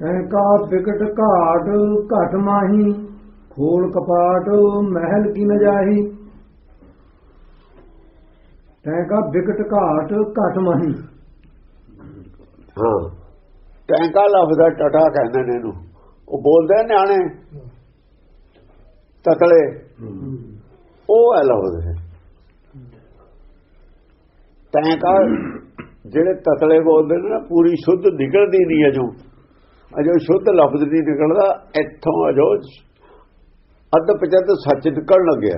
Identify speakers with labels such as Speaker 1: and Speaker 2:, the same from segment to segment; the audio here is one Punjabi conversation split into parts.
Speaker 1: ਤੈ ਕਾ ਬਿਕਟ ਘਾਟ ਘਟ ਮਾਹੀ, ਖੋਲ ਕਪਾਟ ਮਹਿਲ ਕੀ ਨਜਾਹੀ ਜਾਹੀ। ਤੈ ਕਾ ਬਿਕਟ ਘਾਟ ਘਟ ਮਾਹੀ।
Speaker 2: ਹਾਂ, ਟੈਂਕਾ ਲਫ਼ਜ਼ ਟਟਾ ਕਹਿੰਦੇ ਨੇ ਇਹਨੂੰ। ਉਹ ਬੋਲਦੇ ਨਿਆਣੇ, ਤਕਲੇ। ਉਹ ਹੈ ਲਫ਼ਜ਼ ਹੈ। ਟੈਂਕਾ ਜਿਹੜੇ ਤਤਲੇ ਬੋਲਦੇ ਨੇ ਨਾ, ਪੂਰੀ ਸ਼ੁੱਧ ਨਿਕਲਦੀ ਨਹੀਂ ਹੈ ਜੋ। ਅਜੋ ਸ਼ੁੱਧ ਲਫ਼ਜ਼ ਨਹੀਂ ਨਿਕਲਦਾ ਇੱਥੋਂ ਅਜੋ ਅੱਧ ਪਚੱਧ ਸੱਚ ਨਿਕਲਣ ਲੱਗਿਆ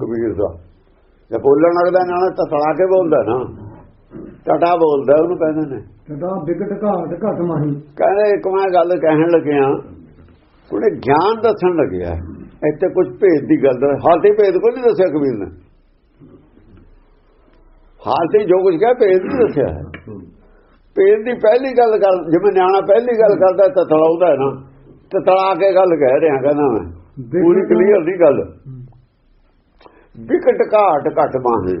Speaker 2: ਕਬੀਰ ਦਾ। ਜੇ ਬੋਲਣ ਲੱਗਦਾ ਨਾ ਤਾਂ ਤੜਾ ਕੇ ਬੋਲਦਾ ਨਾ। ਟਟਾ ਬੋਲਦਾ ਉਹਨੂੰ ਕਹਿੰਦੇ ਨੇ।
Speaker 1: ਕਾ ਬਿਕਟ ਘਾਟ ਘਟ ਮਾਹੀ।
Speaker 2: ਕਹਿੰਦੇ ਇੱਕ ਮੈਂ ਗੱਲ ਕਹਿਣ ਲੱਗਿਆ ਉਹਨੇ ਗਿਆਨ ਦੱਸਣ ਲੱਗਿਆ। ਇੱਥੇ ਕੁਝ ਭੇਦ ਦੀ ਗੱਲ ਹਾਲ ਭੇਦ ਕੋਈ ਨਹੀਂ ਦੱਸਿਆ ਕਬੀਰ ਨੇ। ਹਾਲ ਜੋ ਕੁਝ ਕਿਹਾ ਭੇਦ ਨਹੀਂ ਦੱਸਿਆ। ਭੇਦ ਦੀ ਪਹਿਲੀ ਗੱਲ ਕਰ ਜਿਵੇਂ ਨਿਆਣਾ ਪਹਿਲੀ ਗੱਲ ਕਰਦਾ ਤਾਂ ਤਲਾਉਂਦਾ ਹੈ ਨਾ। ਤੇ ਤਲਾ ਕੇ ਗੱਲ ਕਹਿ ਰਿਹਾ ਕਹਿੰਦਾ ਮੈਂ। ਪੂਰੀ ਕਲੀਅਰ ਦੀ ਗੱਲ। ਵਿਕਟ ਘਾਟ ਘਟ ਮਾਹੇ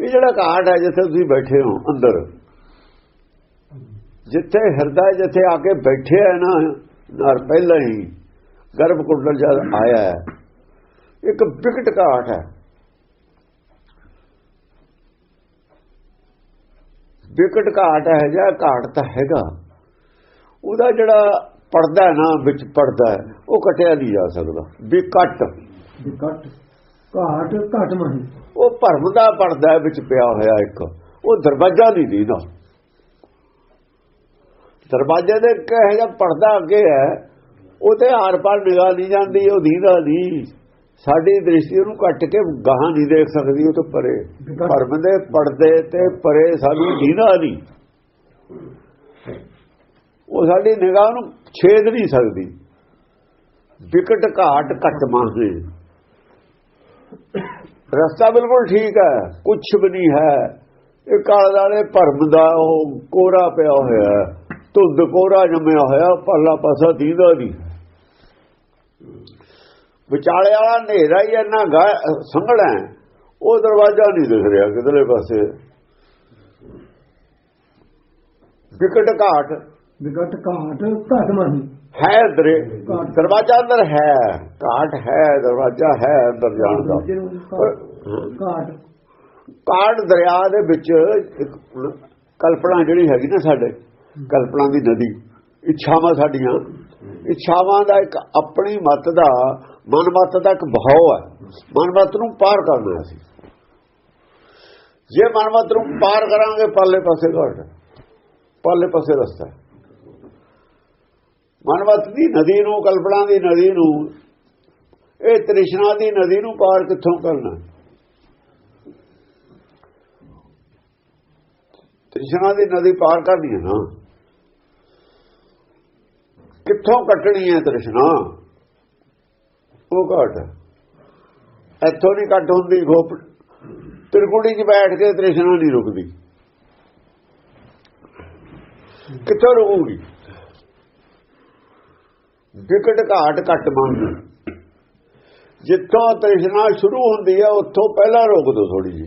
Speaker 2: ਇਹ ਜਿਹੜਾ ਘਾਟ ਹੈ ਜਿੱਥੇ ਤੁਸੀਂ ਬੈਠੇ ਹੋ ਅੰਦਰ। ਜਿੱਥੇ ਹਿਰਦਾ ਜਿੱਥੇ ਆ ਕੇ ਬੈਠੇ ਹੈ ਨਾ ਨਰ ਪਹਿਲਾਂ ਹੀ ਗਰਭ ਕੁੰਡਲ ਜਦ ਆਇਆ ਹੈ ਇੱਕ ਵਿਕਟ ਘਾਟ ਹੈ। ਵਿਕਟ ਘਾਟ ਹੈ ਜਾਂ ਘਾਟ ਤਾਂ ਹੈਗਾ। ਉਹਦਾ ਜਿਹੜਾ ਪਰਦਾ ਨਾ ਵਿੱਚ ਪਰਦਾ ਉਹ ਕਟਿਆ ਨਹੀਂ ਜਾ ਸਕਦਾ। ਵਿਕਟ।
Speaker 1: ਬਿਕਟ ਘਾਟ ਘਟ ਮਾਹੀ।
Speaker 2: ਉਹ ਭਰਮ ਦਾ ਪਰਦਾ ਵਿੱਚ ਪਿਆ ਹੋਇਆ ਇੱਕ। ਉਹ ਦਰਵਾਜ਼ਾ ਨਹੀਂ ਦੀਦਾ। ਦਰਵਾਜ਼ੇ ਦੇ ਕਹੇ ਜਿਹਾ ਪਰਦਾ ਅੱਗੇ ਹੈ ਉਹ ਤੇ ਆਰ ਪਾਰ ਨਿਗਾਹ ਨਹੀਂ ਜਾਂਦੀ ਉਹ ਦੀਦਾ ਨਹੀਂ। ਸਾਡੀ ਦ੍ਰਿਸ਼ਟੀ ਉਹਨੂੰ ਕੱਟ ਕੇ ਗਾਹਾਂ ਨਹੀਂ ਦੇਖ ਸਕਦੀ, ਉਹ ਤੋਂ ਪਰੇ। ਭਰਮ ਦੇ ਪਰਦੇ ਤੇ ਪਰੇ ਸਾਨੂੰ ਦੀਦਾ ਨਹੀਂ। ਉਹ ਸਾਡੀ ਨਿਗਾਹ ਨੂੰ ਛੇਦ ਨਹੀਂ ਸਕਦੀ। ਵਿਕਟ ਘਾਟ ਘਟ ਮਾਰਦੇ ਰਸਤਾ ਬਿਲਕੁਲ ਠੀਕ ਹੈ ਕੁਝ ਵੀ ਨਹੀਂ ਹੈ। ਇਹ ਕਾਲ ਵਾਲੇ ਭਰਮ ਦਾ ਉਹ ਕੋਰਾ ਪਿਆ ਹੋਇਆ ਧੁੰਦ ਕੋਰਾ ਜੰਮਿਆ ਹੋਇਆ, ਪਰਲਾ ਪਾਸਾ ਦੀਦਾ ਨਹੀਂ। ਵਿਚਾਲੇ ਵਾਲਾ ਹਨੇਰਾ ਹੀ ਇੰਨਾ ਸੰਘਣਾ ਉਹ ਦਰਵਾਜ਼ਾ ਨਹੀਂ ਦਿਖ ਰਿਹਾ ਕਿਧਰੇ ਪਾਸੇ। ਵਿਕਟ ਘਾਟ।
Speaker 1: ਬਿਕਟ ਘਾਟ ਘਟ ਮਾਹੀ।
Speaker 2: ਹੈ ਦਰੇ ਦਰਵਾਜ਼ਾ ਅੰਦਰ ਹੈ। ਘਾਟ ਹੈ ਦਰਵਾਜ਼ਾ ਹੈ ਅੰਦਰ ਜਾਣ ਦਾ।
Speaker 1: ਘਾਟ।
Speaker 2: ਕਾਟ ਦਰਿਆ ਦੇ ਵਿੱਚ ਇੱਕ ਕਲਪਨਾ ਜਿਹੜੀ ਹੈਗੀ ਨਾ ਸਾਡੇ ਕਲਪਨਾ ਦੀ ਨਦੀ ਇੱਛਾਵਾਂ ਸਾਡੀਆਂ। ਇੱਛਾਵਾਂ ਦਾ ਇੱਕ ਆਪਣੀ ਮਤ ਦਾ ਮਨਮਤ ਦਾ ਇੱਕ ਬਹਾਉ ਹੈ। ਮਨਮਤ ਨੂੰ ਪਾਰ ਕਰਨਾ ਅਸੀਂ। ਜੇ ਮਨਮਤ ਨੂੰ ਪਾਰ ਕਰਾਂਗੇ ਪਾਲੇ ਪਾਸੇ ਘਾਟ ਪਾਲੇ ਪਾਸੇ ਰਸਤਾ ਹੈ। ਮਨਮਤ ਦੀ ਨਦੀ ਨੂੰ, ਕਲਪਨਾ ਦੀ ਨਦੀ ਨੂੰ, ਇਹ ਤ੍ਰਿਸ਼ਨਾ ਦੀ ਨਦੀ ਨੂੰ ਪਾਰ ਕਿੱਥੋਂ ਕਰਨਾ ਤ੍ਰਿਸ਼ਨਾ ਦੀ ਨਦੀ ਪਾਰ ਕਰਨੀ ਹੈ ਨਾ। ਕਿੱਥੋਂ ਕੱਟਣੀ ਹੈ ਤ੍ਰਿਸ਼ਨਾ? ਉਹ ਘਟ। ਇੱਥੋਂ ਨਹੀਂ ਕੱਟ ਹੁੰਦੀ ਖੋਪ। ਤਿਰਕੁੜੀ 'ਚ ਬੈਠ ਕੇ ਤ੍ਰਿਸ਼ਨਾ ਨਹੀਂ ਰੁਕਦੀ। ਕਿੱਥੋਂ ਰੁਕੂਗੀ? ਵਿਕਟ ਘਾਟ ਘੱਟ ਮੰਗ ਜਿੱਥੋਂ ਤ੍ਰਿਸ਼ਨਾ ਸ਼ੁਰੂ ਹੁੰਦੀ ਹੈ ਉੱਥੋਂ ਪਹਿਲਾਂ ਰੋਕ ਦੋ ਥੋੜੀ ਜੀ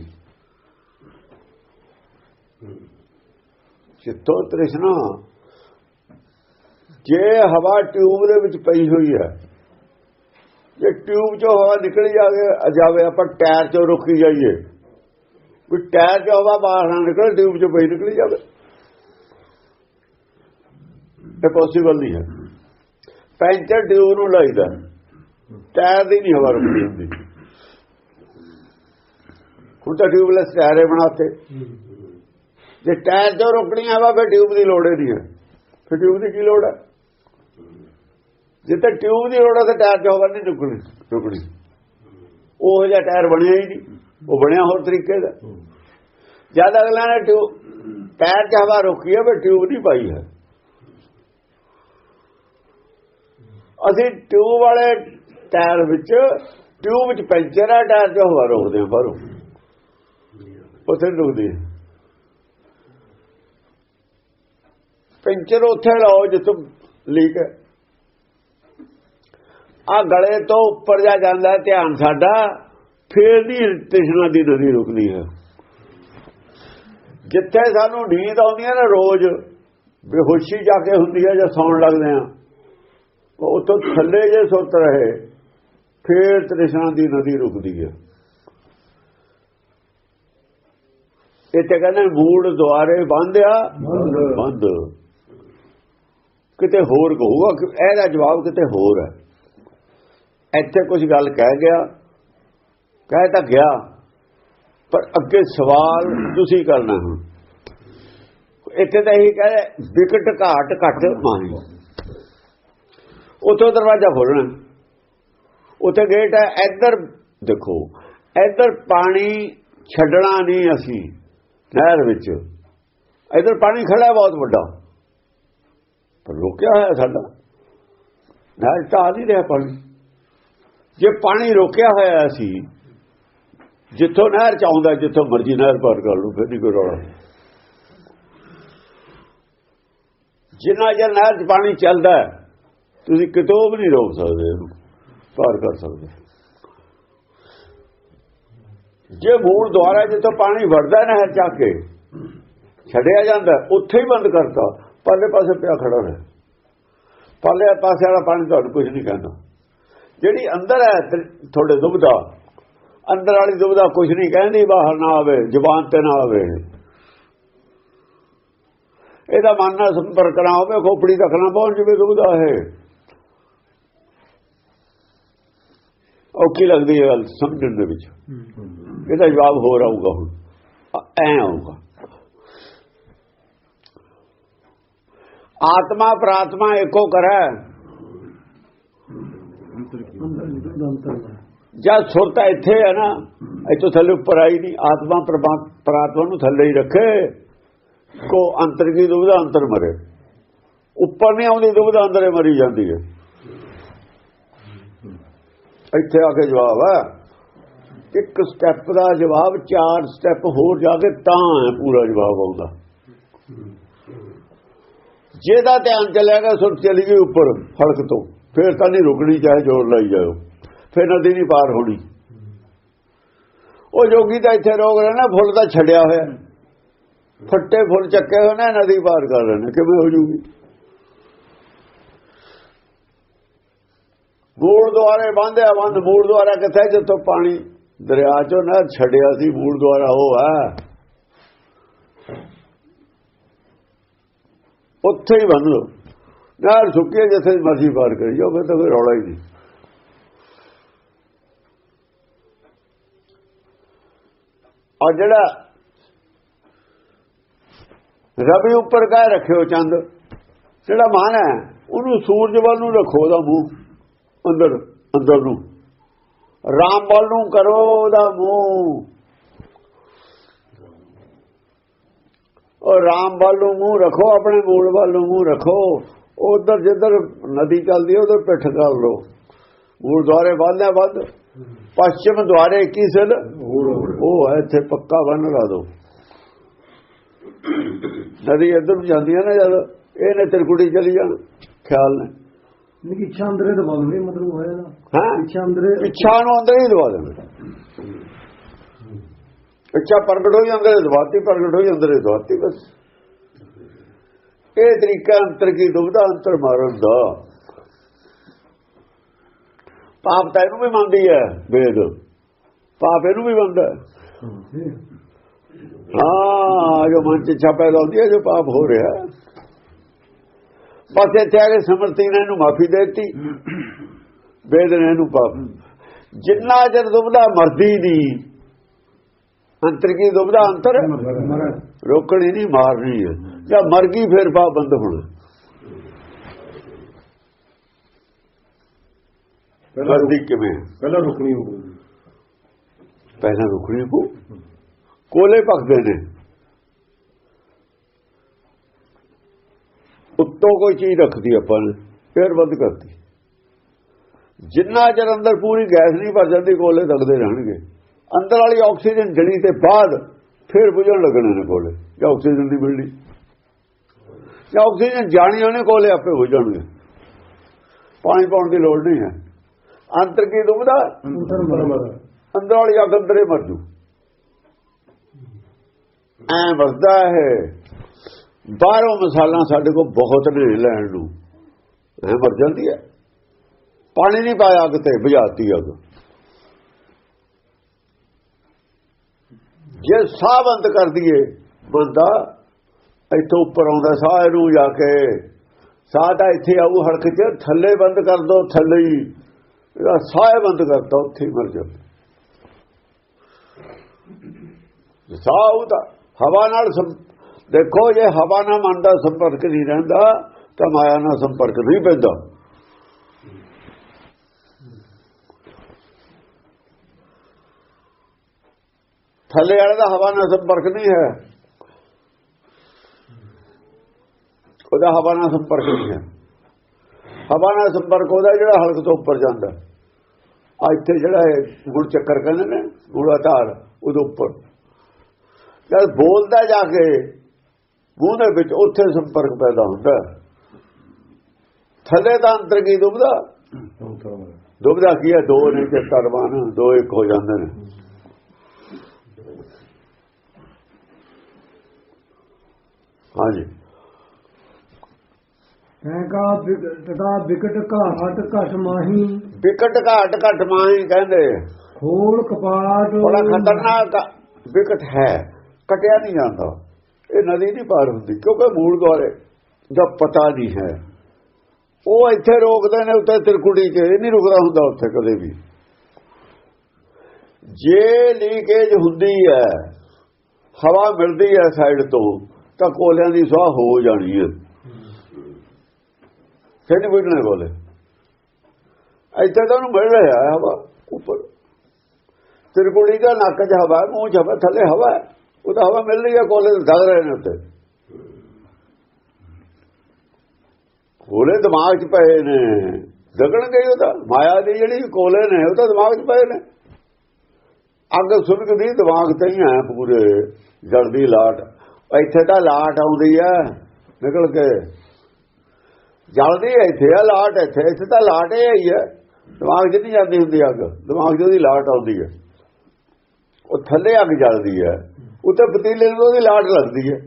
Speaker 2: ਜਿੱਥੋਂ ਤ੍ਰਿਸ਼ਨਾ, ਜੇ ਹਵਾ ਟਿਊਬ ਦੇ ਵਿੱਚ ਪਈ ਹੋਈ ਹੈ ਜੇ ਟਿਊਬ ਚੋਂ ਹਵਾ ਨਿਕਲ ਜਾਵੇ ਜਾਵੇ, ਆਪਾਂ ਟਾਇਰ ਚੋਂ ਰੁਕੀ ਜਾਈਏ। ਵੀ ਟਾਇਰ ਚੋਂ ਹਵਾ ਬਾਹਰ ਨਾ ਨਿਕਲ, ਟਿਊਬ ਚੋਂ ਪਈ ਨਿਕਲੀ ਜਾਵੇ। ਇਹ ਪੋਸੀਬਲ ਨਹੀਂ ਹੈ। ਪੈਂਚਰ ਟਿਊਬ ਨੂੰ ਲਾਈਦਾ। ਟਾਇਰ ਦੀ ਨਹੀਂ ਹਵਾ ਰੁਕਦੀ ਹੁੰਦੀ। ਹੁਣ ਤਾਂ ਟਿਊਬਲੈਸ ਟਾਇਰ ਬਣਾਤੇ ਜੇ ਟਾਇਰ ਚੋਂ ਰੁਕਣੀ ਹਵਾ ਫਿਰ ਟਿਊਬ ਦੀ ਲੋੜ ਨਹੀਂ ਹੈ। ਫਿਰ ਟਿਊਬ ਦੀ ਕੀ ਲੋੜ ਹੈ? ਜਿੱਥੇ ਟਿਊਬ ਦੀ ਲੋੜ ਹੈ ਤੇ ਟਾਇਰ ਚ ਹਵਾ ਨਹੀਂ ਰੁਕਣੀ ਰੁਕਣੀ ਉਹ ਜਿਹਾ ਟਾਇਰ ਬਣਿਆ ਹੀ ਨਹੀਂ। ਉਹ ਬਣਿਆ ਹੋਰ ਤਰੀਕੇ ਦਾ। ਜਦ ਅਗਲਾ ਨੇ ਟਿਊਬ ਟਾਇਰ 'ਚ ਹਵਾ ਰੁਕੀ ਹੈ ਫਿਰ ਟਿਊਬ ਨਹੀਂ ਪਾਈ ਹੈ। ਅਸੀਂ ਟਿਊਬ ਵਾਲੇ ਟਾਇਰ ਵਿੱਚ, ਟਿਊਬ ਵਿੱਚ ਪੈਂਚਰ ਆ, ਟਾਇਰ 'ਚ ਹਵਾ ਰੋਕਦੇ ਹਾਂ ਬਾਹਰੋਂ। ਉੱਥੇ ਰੁਕਦੀ ਪੈਂਚਰ ਉੱਥੇ ਲਾਓ ਜਿੱਥੋਂ ਲੀਕ ਹੈ। ਆ ਗਲੇ ਤੋਂ ਉੱਪਰ ਜਾ ਜਾਂਦਾ ਧਿਆਨ ਸਾਡਾ ਫੇਰ ਨਹੀਂ ਤ੍ਰਿਸ਼ਨਾ ਦੀ ਨਦੀ ਰੁਕਦੀ ਹੈ। ਜਿੱਥੇ ਸਾਨੂੰ ਨੀਂਦ ਆਉਂਦੀ ਹੈ ਨਾ ਰੋਜ਼ ਬੇਹੋਸ਼ੀ ਜਾ ਕੇ ਹੁੰਦੀ ਹੈ ਜਾਂ ਸੌਣ ਲੱਗਦੇ ਆ ਉਹ ਉੱਥੋਂ ਥੱਲੇ ਜੇ ਸੁੱਤ ਰਹੇ ਫੇਰ ਤ੍ਰਿਸ਼ਨਾ ਦੀ ਨਦੀ ਰੁਕਦੀ ਹੈ। ਇੱਥੇ ਕਹਿੰਦੇ ਮੂੜ ਦੁਆਰੇ ਬੰਦਿਆ
Speaker 1: ਬੰਦ।
Speaker 2: ਬੰਦ। ਕਿਤੇ ਹੋਰ ਕਹੂਗਾ ਇਹਦਾ ਜਵਾਬ ਕਿਤੇ ਹੋਰ ਹੈ। ਇੱਥੇ ਕੁਝ ਗੱਲ ਕਹਿ ਗਿਆ, ਕਹਿ ਤਾਂ ਗਿਆ, ਪਰ ਅੱਗੇ ਸਵਾਲ ਤੁਸੀਂ ਕਰਨਾ ਹੁਣ ਇੱਥੇ ਤਾਂ ਇਹੀ ਕਹੇ ਵਿਕਟ ਘਾਟ ਘਟ ਮਾਹੀ ਉੱਥੋਂ ਦਰਵਾਜ਼ਾ ਖੋਲਣਾ ਉੱਥੇ ਗੇਟ ਹੈ, ਇੱਧਰ ਦੇਖੋ, ਇੱਧਰ ਪਾਣੀ ਛੱਡਣਾ ਨਹੀਂ ਅਸੀਂ, ਨਹਿਰ ਵਿੱਚ। ਇੱਧਰ ਪਾਣੀ ਖੜਾ ਬਹੁਤ ਵੱਡਾ। ਪਰ ਰੁਕਿਆ ਹੋਇਆ ਸਾਡਾ। ਨਹਿਰ ਤਾਂ ਆ ਨਹੀਂ ਰਿਹਾ ਪਾਣੀ। ਜੇ ਪਾਣੀ ਰੋਕਿਆ ਹੋਇਆ ਸੀ, ਜਿੱਥੋਂ ਨਹਿਰ ਚ ਆਉਂਦਾ, ਜਿੱਥੋਂ ਮਰਜ਼ੀ ਨਹਿਰ ਪਾਰ ਕਰ ਲੂ ਫਿਰ ਨਹੀਂ ਕੋਈ ਰੌਲਾ। ਜਿੰਨਾ ਚਿਰ ਨਹਿਰ ਚ ਪਾਣੀ ਚੱਲਦਾ ਤੁਸੀਂ ਕਿਤੋਂ ਵੀ ਨਹੀਂ ਰੋਕ ਸਕਦੇ ਪਾਰ ਕਰ ਸਕਦੇ। ਜੇ ਮੂਲ ਦੁਆਰਾ ਜਿੱਥੋਂ ਪਾਣੀ ਵੜਦਾ ਹੈ ਨਹਿਰ ਚਾ ਕੇ, ਛੱਡਿਆ ਜਾਂਦਾ, ਉੱਥੇ ਹੀ ਬੰਦ ਕਰਤਾ, ਪਰਲੇ ਪਾਸੇ ਪਿਆ ਖੜਾ ਰਿਹਾ। ਪਰਲੇ ਪਾਸੇ ਵਾਲਾ ਪਾਣੀ ਤੁਹਾਨੂੰ ਕੁਝ ਨਹੀਂ ਕਹਿੰਦਾ। ਜਿਹੜੀ ਅੰਦਰ ਹੈ ਤੁਹਾਡੇ ਦੁਬਦਾ। ਅੰਦਰ ਵਾਲੀ ਦੁਬਦਾ ਕੁਝ ਨਹੀਂ ਕਹਿੰਦੀ ਬਾਹਰ ਨਾ ਆਵੇ ਜ਼ੁਬਾਨ ਤੇ ਨਾ ਆਵੇ। ਇਹਦਾ ਮਨ ਨਾਲ ਸੰਪਰਕ ਨਾ ਹੋਵੇ ਖੋਪੜੀ ਤੱਕ ਨਾ ਪਹੁੰਚ ਜਵੇ ਦੁਬਦਾ ਹੈ ਔਖੀ ਲੱਗਦੀ ਹੈ ਗੱਲ ਸਮਝਣ ਦੇ ਵਿੱਚ। ਇਹਦਾ ਜਵਾਬ ਹੋਰ ਆਊਗਾ ਹੁਣ। ਐ ਆਊਗਾ। ਆਤਮਾ ਪ੍ਰਾਤਮਾ ਇੱਕੋ ਕਰੈ ਜਦ ਸੁਰਤਾ ਇੱਥੇ ਹੈ ਨਾ, ਇੱਥੋਂ ਥੱਲੇ ਉੱਪਰ ਆਈ ਨਹੀਂ, ਆਤਮਾ ਪ੍ਰਮਾ- ਪ੍ਰਾਤਮਾ ਨੂੰ ਥੱਲੇ ਹੀ ਰੱਖੇ, ਕੋ ਅੰਤਰ ਕੀ ਦੁਬਿਧਾ ਅੰਤਰ ਮਰੇ। ਉੱਪਰ ਨਹੀਂ ਆਉਂਦੀ ਦੁਬਿਧਾ ਅੰਦਰੇ ਮਰੀ ਜਾਂਦੀ ਹੈ। ਇੱਥੇ ਆ ਕੇ ਜਵਾਬ ਹੈ, ਇੱਕ ਸਟੈਪ ਦਾ ਜਵਾਬ, ਚਾਰ ਸਟੈਪ ਹੋਰ ਜਾ ਕੇ ਤਾਂ ਪੂਰਾ ਜਵਾਬ ਆਉਂਦਾ। ਜਿਹਦਾ ਧਿਆਨ ਚੱਲਿਆਗਾ ਸੁਰ ਚਲੀ ਗਈ ਉੱਪਰ ਫਲਕ ਤੋਂ। ਫੇਰ ਤਾਂ ਨਹੀਂ ਰੁਕਣੀ ਚਾਹੇ ਜ਼ੋਰ ਲਾਈ ਜਾਓ ਫੇਰ ਨਦੀ ਨਹੀਂ ਪਾਰ ਹੋਣੀ। ਉਹ ਜੋਗੀ ਤਾਂ ਇੱਥੇ ਰੋਕ ਰਹੇ ਨਾ ਫੁੱਲ ਤਾਂ ਛੱਡਿਆ ਹੋਇਆ। ਫੱਟੇ ਫੁੱਲ ਚੱਕੇ ਹੋਏ ਨੇ, ਨਦੀ ਪਾਰ ਕਰ ਰਹੇ ਨੇ, ਕਿਵੇਂ ਹੋ ਜੂਗੀ? ਮੂਲ ਦੁਆਰੇ ਬੰਦਿਆ ਬੰਦ ਮੂਲ ਦੁਆਰਾ ਕਿੱਥੇ? ਜਿੱਥੋਂ ਪਾਣੀ ਦਰਿਆ ਚੋਂ ਨਾ ਛੱਡਿਆ ਸੀ, ਮੂਲ ਦੁਆਰਾ ਉਹ ਹੈ। ਉੱਥੇ ਹੀ ਬੰਨ ਲੋ ਨਾਲ ਸੁੱਕੇ ਜਿੱਥੇ ਮਰਜ਼ੀ ਪਾਰ ਕਰੀ ਜਾਓ, ਫਿਰ ਤਾਂ ਕੋਈ ਰੌਲਾ ਹੀ ਨਹੀਂ। ਔਰ ਜਿਹੜਾ ਰਵੀ ਉੱਪਰ ਕਾਹ ਰੱਖਿਓ ਚੰਦ, ਜਿਹੜਾ ਮਨ ਹੈ, ਉਹਨੂੰ ਸੂਰਜ ਵੱਲ ਨੂੰ ਰੱਖੋ ਉਹਦਾ ਮੂੰਹ, ਅੰਦਰ ਅੰਦਰ ਨੂੰ। ਰਾਮ ਵੱਲ ਨੂੰ ਕਰੋ ਉਹਦਾ ਮੂੰਹ। ਉਹ ਰਾਮ ਵੱਲ ਨੂੰ ਮੂੰਹ ਰੱਖੋ, ਆਪਣੇ ਮੂਲ ਵੱਲ ਨੂੰ ਮੂੰਹ ਰੱਖੋ। ਉਧਰ ਜਿੱਧਰ ਨਦੀ ਚੱਲਦੀ ਹੈ ਉਧਰ ਪਿੱਠ ਕਰ ਲੋ ਮੂਲ ਦੁਆਰੇ ਵੱਧਦਾ ਵੱਧ। ਪੱਛਮ ਦੁਆਰੇ ਕੀ ਸਿਲ ਉਹ ਹੈ ਇੱਥੇ ਪੱਕਾ ਬੰਨ ਲਾ ਦੋ। ਨਦੀ ਇੱਧਰ ਜਾਂਦੀ ਹੈ ਨਾ ਜਦ ਇਹਨੇ ਤਿਰਕੁੜੀ ਚਲੀ ਜਾਣ ਖਿਆਲ ਨੇ।
Speaker 1: ਨਹੀਂ ਇੱਛਾ ਅੰਦਰੇ ਦਬਾਉਂਦੇ ਮਤਲਬ ਹੋਇਆ ਨਾ।
Speaker 2: ਹਾਂ?
Speaker 1: ਇੱਛਾ ਅੰਦਰੇ
Speaker 2: ਇੱਛਾ ਨੂੰ ਅੰਦਰ ਹੀ ਦਵਾ ਦੇਣਾ ਇੱਛਾ ਪ੍ਰਗਟ ਹੋਈ ਅੰਦਰ ਹੀ ਦਵਾਤੀ ਪ੍ਰਗਟ ਹੋਈ ਅੰਦਰ ਹੀ ਦਵਾਤੀ ਬਸ। ਇਹ ਤਰੀਕਾ ਅੰਤਰ ਕੀ ਦੁਬਦਾ ਅੰਤਰ ਮਾਰਨ ਦਾ? ਪਾਪ ਤਾਂ ਇਹਨੂੰ ਵੀ ਮੰਨਦੀ ਹੈ ਵੇਦ। ਪਾਪ ਇਹਨੂੰ ਵੀ ਮੰਨਦਾ ਹੈ। ਜੋ ਮਨ ਚ ਇੱਛਾ ਪੈਦਾ ਹੁੰਦੀ ਹੈ ਜੋ ਪਾਪ ਹੋ ਰਿਹਾ। ਬਸ ਇੱਥੇ ਆ ਕੇ ਸਮਰਤੀ ਨੇ ਇਹਨੂੰ ਮਾਫੀ ਦੇ ਦਿੱਤੀ। ਵੇਦ ਨੇ ਇਹਨੂੰ ਪਾਪ ਜਿੰਨਾ ਚਿਰ ਦੁਬਦਾ ਮਰਦੀ ਨਹੀਂ ਅੰਤਰ ਕੀ ਦੁਬਦਾ ਅੰਤਰ? ਰੋਕਣੀ ਨਹੀਂ ਮਾਰਨੀ ਹੈ। ਜਾਂ ਮਰ ਗਈ ਫਿਰ ਪਾਪ ਬੰਦ ਹੋਣਾ ਮਰਦੀ ਕਿਵੇਂ?
Speaker 1: ਪਹਿਲਾਂ ਰੁਕਣੀ ਹੋਊਗੀ
Speaker 2: ਪਹਿਲਾਂ ਰੁਕਣੀ ਪਊ ਕੋਲੇ ਭਖਦੇ ਨੇ। ਉੱਤੋਂ ਕੋਈ ਚੀਜ਼ ਰੱਖਦੀ ਆਪਾਂ ਨੇ ਫਿਰ ਬੰਦ ਕਰਦੀ ਜਿੰਨਾ ਚਿਰ ਅੰਦਰ ਪੂਰੀ ਗੈਸ ਨਹੀਂ ਭਰ ਜਾਂਦੀ ਕੋਲੇ ਲੱਗਦੇ ਰਹਿਣਗੇ। ਅੰਦਰ ਵਾਲੀ ਆਕਸੀਜਨ ਜਣੀ ਤੇ ਬਾਅਦ ਫਿਰ ਬੁਝਣ ਲੱਗਣੇ ਨੇ ਕੋਲੇ ਜਾਂ ਆਕਸੀਜਨ ਦੀ ਮਿਲਣੀ ਜਾਂ ਆਕਸੀਜਨ ਜਾਣੀ ਉਹਨੇ ਕੋਲੇ ਆਪੇ ਬੁਝਣਗੇ ਪਾਣੀ ਪਾਉਣ ਦੀ ਲੋੜ ਨਹੀਂ ਹੈ। ਅੰਤਰ ਕੀ ਦੁਬਦਾ
Speaker 1: ਅੰਦਰ
Speaker 2: ਵਾਲੀ ਅੱਗ ਅੰਦਰੇ ਮਰ ਜੂ। ਐ ਵਰਦਾ ਹੈ ਬਾਹਰੋਂ ਮਸਾਲਾ ਸਾਡੇ ਕੋਲ ਬਹੁਤ ਨੇ ਲੈਣ ਨੂੰ। ਐ ਮਰ ਜਾਂਦੀ ਹੈ। ਪਾਣੀ ਨਹੀਂ ਪਾਇਆ ਅੱਗ ਤੇ ਬੁਝਾਤੀ ਅੱਗ। ਜੇ ਸਾਹ ਬੰਦ ਕਰ ਦਈਏ ਬੰਦਾ ਇੱਥੋਂ ਉੱਪਰ ਆਉਂਦਾ ਸਾਹ ਨੂੰ ਜਾ ਕੇ। ਸਾਹ ਤਾਂ ਇੱਥੇ ਆਊ ਹੜਕ ਚ, ਥੱਲੇ ਬੰਦ ਕਰ ਦੋ, ਥੱਲੇ ਹੀ। ਇਹਦਾ ਸਾਹ ਬੰਦ ਕਰਤਾ, ਉੱਥੇ ਹੀ ਮਰ ਜਾ ਸਾਹ ਉਹਦਾ ਹਵਾ ਨਾਲ ਦੇਖੋ, ਜੇ ਹਵਾ ਨਾਲ ਮਨ ਦਾ ਸੰਪਰਕ ਨਹੀਂ ਰਹਿੰਦਾ, ਤਾਂ ਮਾਇਆ ਨਾਲ ਸੰਪਰਕ ਨਹੀਂ ਪੈਂਦਾ। ਥੱਲੇ ਵਾਲੇ ਦਾ ਹਵਾ ਨਾਲ ਸੰਪਰਕ ਨਹੀਂ ਹੈ। ਉਹਦਾ ਹਵਾ ਨਾਲ ਸੰਪਰਕ ਨਹੀਂ ਹੈ। ਹਵਾ ਨਾਲ ਸੰਪਰਕ ਉਹਦਾ ਜਿਹੜਾ ਹਲਕ ਤੋਂ ਉੱਪਰ ਜਾਂਦਾ। ਆ ਇੱਥੇ ਜਿਹੜਾ ਇਹ ਗੁੜ ਚੱਕਰ ਕਹਿੰਦੇ ਨੇ, ਗੁੜਾ ਧਾਰ, ਉਹਦੇ ਉੱਪਰ। ਜਦ ਬੋਲਦਾ ਜਾ ਕੇ, ਮੂੰਹ ਦੇ ਵਿੱਚ ਉੱਥੇ ਸੰਪਰਕ ਪੈਦਾ ਹੁੰਦਾ। ਹੈ। ਥੱਲੇ ਦਾ ਅੰਦਰ ਕੀ ਦੁਬਦਾ। ਦੁਬਦਾ ਕੀ ਹੈ? ਦੋ ਨੇ ਤੇ ਤਰਵਾਨ, ਦੋ ਇੱਕ ਹੋ ਜਾਂਦੇ ਨੇ। ਹਾਂਜੀ।
Speaker 1: ਐਂਕਾ ਵਿਕਟਦਾ ਵਿਕਟ ਘਾਟ ਘਟ ਮਾਹੀ।
Speaker 2: ਵਿਕਟ ਘਾਟ ਘਟ ਮਾਹੀ ਕਹਿੰਦੇ।
Speaker 1: ਖੋਲ ਕਪਾਟ।
Speaker 2: ਬੜਾ ਖਤਰਨਾਕ ਵਿਕਟ ਹੈ ਕਟਿਆ ਨਹੀਂ ਜਾਂਦਾ। ਇਹ ਨਦੀ ਨਹੀਂ ਪਾਰ ਹੁੰਦੀ ਕਿਉਂਕਿ ਮੂਲ ਦੁਆਰੇ ਦਾ ਪਤਾ ਨਹੀਂ ਹੈ। ਉਹ ਇੱਥੇ ਰੋਕਦੇ ਨੇ ਉੱਤੇ ਤਿਰਕੁੜੀ ਕੇ ਇਹ ਨਹੀਂ ਰੁਕਦਾ ਹੁੰਦਾ ਉੱਥੇ ਕਦੇ ਵੀ। ਜੇ ਲੀਕੇਜ ਹੁੰਦੀ ਹੈ ਹਵਾ ਮਿਲਦੀ ਹੈ ਸਾਈਡ ਤੋਂ ਤਾਂ ਕੋਲਿਆਂ ਦੀ ਸੁਆਹ ਹੋ ਜਾਣੀ ਹੈ। ਫਿਰ ਨਹੀਂ ਬੁਝਣੇ ਕੋਲੇ ਇੱਥੇ ਤਾਂ ਉਹਨੂੰ ਮਿਲ ਰਿਹਾ ਹਵਾ, ਉੱਪਰ। ਤਿਰਕੁੜੀ ਦਾ ਨੱਕ 'ਚ ਹਵਾ ਮੂੰਹ 'ਚ ਹਵਾ, ਥੱਲੇ ਹਵਾ ਉਹ ਤਾਂ ਹਵਾ ਮਿਲ ਰਹੀ ਹੈ, ਕੋਲੇ ਦਗ ਰਹੇ ਨੇ ਉੱਤੇ ਕੋਲੇ ਦਿਮਾਗ 'ਚ ਪਏ ਨੇ। ਦਗਣਗੇ ਹੀ ਉਹਦਾ ਮਾਇਆ ਦੀ ਜਿਹੜੀ ਕੋਲੇ ਨੇ, ਉਹ ਤਾਂ ਦਿਮਾਗ 'ਚ ਪਏ ਨੇ। ਅੱਗ ਸੁਣਕਦੀ ਦਿਮਾਗ ਤੇ ਹੀ ਹੈ ਪੂਰੇ। ਜਲਦੀ ਲਾਟ। ਇੱਥੇ ਤਾਂ ਲਾਟ ਆਉਂਦੀ ਹੈ, ਨਿਕਲ ਕੇ। ਜਲਦੀ ਇੱਥੇ ਆ ਲਾਟ ਇੱਥੇ ਇੱਥੇ ਤਾਂ ਲਾਟ ਹੀ ਆਈ ਹੈ। ਦਿਮਾਗ 'ਚ ਨਹੀਂ ਜਾਂਦੀ ਹੁੰਦੀ ਅੱਗ, ਦਿਮਾਗ 'ਚ ਉਹਦੀ ਲਾਟ ਆਉਂਦੀ ਹੈ। ਉਹ ਥੱਲੇ ਅੱਗ ਜਲਦੀ ਹੈ, ਉੱਤੇ ਪਤੀਲੇ ਨੂੰ ਉਹਦੀ ਲਾਟ ਲੱਗਦੀ ਹੈ।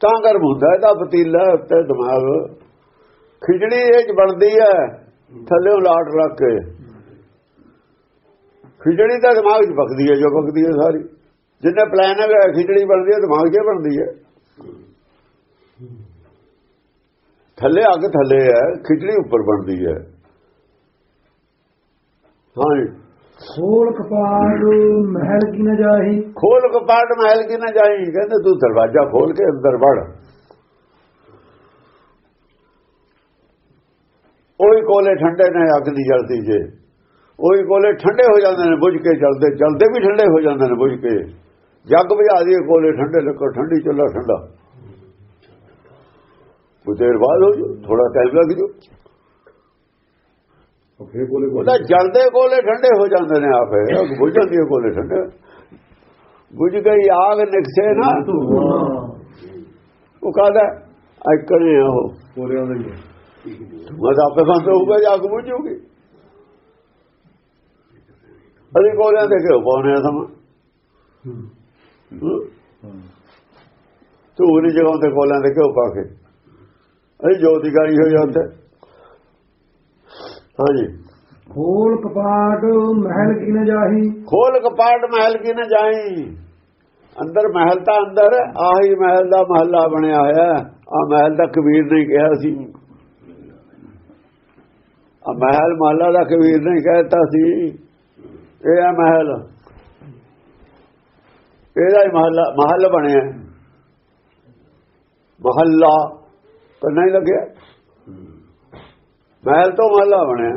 Speaker 2: ਤਾਂ ਗਰਮ ਹੁੰਦਾ, ਇਹਦਾ ਪਤੀਲਾ ਉੱਤੇ ਦਿਮਾਗ ਖਿਜੜੀ ਇਹ ਚ ਬਣਦੀ ਹੈ, ਥੱਲੇ ਲਾਟ ਰੱਖ ਕੇ। ਖਿਜੜੀ ਤਾਂ ਦਿਮਾਗ 'ਚ ਪੱਕਦੀ ਹੈ, ਜੋ ਪੱਕਦੀ ਹੈ ਸਾਰੀ। ਜਿੰਨੇ ਪਲਾਨ ਹੈ, ਖਿਜੜੀ ਬਣਦੀ ਹੈ, ਦਿਮਾਗ 'ਚ ਹੀ ਬਣਦੀ ਹੈ। ਥੱਲੇ ਅੱਗ ਥੱਲੇ ਹੈ ਖਿਚੜੀ ਉੱਪਰ ਬਣਦੀ ਹੈ। ਹਾਂਜੀ।
Speaker 1: ਖੋਲ ਕਪਾਟ ਮਹਿਲ ਕੀ ਨ ਜਾਹੀ।
Speaker 2: ਖੋਲ ਕਪਾਟ ਮਹਿਲ ਕੀ ਨਾ ਜਾਈ ਕਹਿੰਦੇ ਤੂੰ ਦਰਵਾਜ਼ਾ ਖੋਲ ਕੇ ਅੰਦਰ ਵੜ। ਉਹੀ ਕੋਲੇ ਠੰਡੇ ਨੇ ਅੱਗ ਦੀ ਜਲਦੀ ਜੇ। ਉਹੀ ਕੋਲੇ ਠੰਡੇ ਹੋ ਜਾਂਦੇ ਨੇ ਬੁਝ ਕੇ ਜਲਦੇ ਜਲਦੇ ਵੀ ਠੰਡੇ ਹੋ ਜਾਂਦੇ ਨੇ ਬੁਝ ਕੇ। ਜੱਗ ਬੁਝਾ ਦੀਏ ਕੋਲੇ ਠੰਡੇ ਲੱਕੜ ਠੰਡੀ ਚੁੱਲਾ ਠੰਡਾ। ਕੁਝ ਦੇਰ ਬਾਅਦ ਹੋ ਜੂ ਥੋੜਾ ਟਾਈਮ ਲੱਗ ਜੂ
Speaker 1: ਫੇਰ ਕੋਲੇ
Speaker 2: ਉਹਦਾ ਜਲਦੇ ਕੋਲੇ ਠੰਡੇ ਹੋ ਜਾਂਦੇ ਨੇ ਆਪੇ ਅੱਗ ਬੁਝ ਜਾਂਦੀ ਹੈ ਕੋਲੇ ਠੰਡੇ ਬੁਝ ਗਈ ਆਗ ਨਿਕਸੇ ਨਾ ਉਹ ਕਹਦਾ ਆਇਕਣੇ ਆ ਉਹ
Speaker 1: ਕੋਲਿਆਂ ਦਾ ਹੀ
Speaker 2: ਮਜ਼ਾ ਆਪੇ ਬੰਦ ਹੋਊਗਾ ਜਾਂ ਅੱਗ ਬੁਝੂਗੀ ਅਸੀਂ ਕੋਲਿਆਂ ਦੇ ਕਿਉਂ ਪਾਉਣੇ ਆ ਸਮਾਂ ਤੂੰ ਨਹੀਂ ਜਗਾਉਂਦੇ ਕੋਲਿਆਂ ਦੇ ਕਿਉਂ ਪਾ ਕੇ ਅਸੀਂ ਜੋਤੀ ਗਾਈ ਹੋ ਜਾਂਦੇ ਹਾਂਜੀ।
Speaker 1: ਖੋਲ ਕਪਾਟ ਮਹਿਲ ਕੀ ਨ ਜਾਹੀ?
Speaker 2: ਖੋਲ ਕਪਾਟ ਮਹਿਲ ਕੀ ਨਾ ਜਾਈ ਅੰਦਰ ਮਹਿਲ ਤਾਂ ਅੰਦਰ ਆਹੀ ਮਹਿਲ ਦਾ ਮਹੱਲਾ ਬਣਿਆ ਹੋਇਆ ਆ ਮਹਿਲ ਦਾ ਕਬੀਰ ਨੇ ਕਿਹਾ ਸੀ। ਆ ਮਹਿਲ ਮਹੱਲਾ ਦਾ ਕਬੀਰ ਨੇ ਕਹਿਤਾ ਸੀ। ਇਹ ਆ ਮਹਿਲ। ਇਹਦਾ ਹੀ ਮਹੱਲਾ ਮਹੱਲ ਬਣਿਆ ਮਹੱਲਾ। ਤਾਂ ਹੀ ਲੱਗਿਆ। ਮਹਿਲ ਤੋਂ ਮਹੱਲਾ ਬਣਿਆ।